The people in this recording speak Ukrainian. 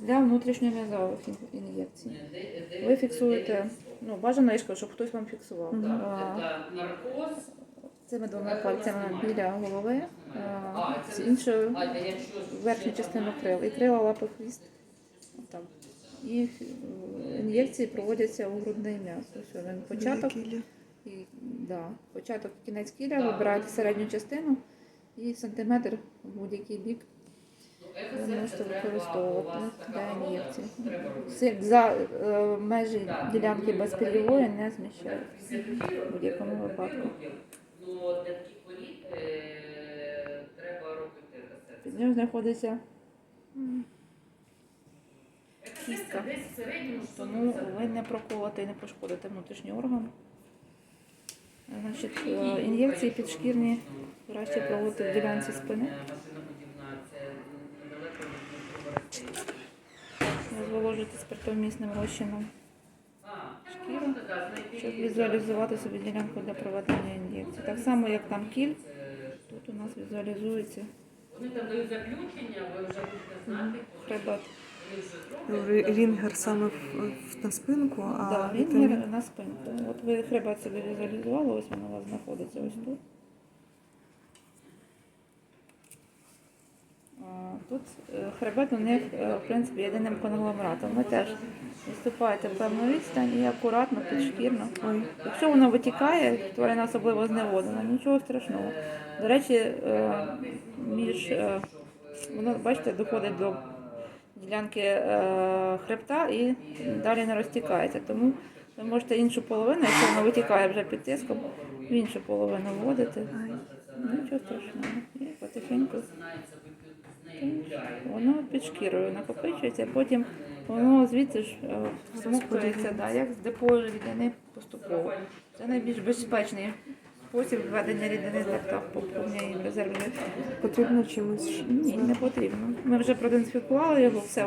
Для внутрішньом'язових ін- ін'єкцій. Ви фіксуєте, ну, бажано, я щоб хтось вам фіксував. Цими двома пальцями біля голови, а, з іншою верхню частину крил. І крила лапи хвіст. Отак. І е, ін'єкції проводяться у грудне м'ясо. Ось він початок. І, да, початок кінець кіля, вибираєте середню частину і сантиметр в будь-який бік можете використовувати для ін'єкцій. Це За е, межі ділянки безпільової не зміщають в будь-якому випадку. Ну, для таких порід е, треба робити. Під ним знаходиться кістка, Десь в середньому тому ви не проколите і не пошкодите внутрішній орган. Значить, е, ін'єкції підшкірні краще проводити в ділянці спини. Зволожити спиртовмісним розчином шкіру, щоб візуалізувати собі ділянку для проведення ін'єкцій. Так само, як там кіль, тут у нас візуалізується Вони там дають заключення, ви вже будете знати, хребет. Рінгер саме в, в- на спинку, а Да, вітамін- рінгер на спинку. От ви хребет собі візуалізували, ось він у вас знаходиться ось тут. А, Тут е, хребет у них, е, в принципі, єдиним конгломератом. Ви теж відступаєте певну відстань і акуратно, підшкірно. Ой, Якщо воно витікає, тварина особливо зневодена, нічого страшного. До речі, е, між воно, бачите, доходить до ділянки хребта і далі не розтікається. Тому ви можете іншу половину, якщо воно витікає вже під тиском, в іншу половину вводити. Нічого страшного. І потихеньку воно під шкірою накопичується, потім воно звідси ж е, всмоктується, да, як з депою рідини поступово. Це найбільш безпечний спосіб введення рідини з поповнення резервів. Потрібно чимось. Ні, не потрібно. Ми вже продезінфікували його, все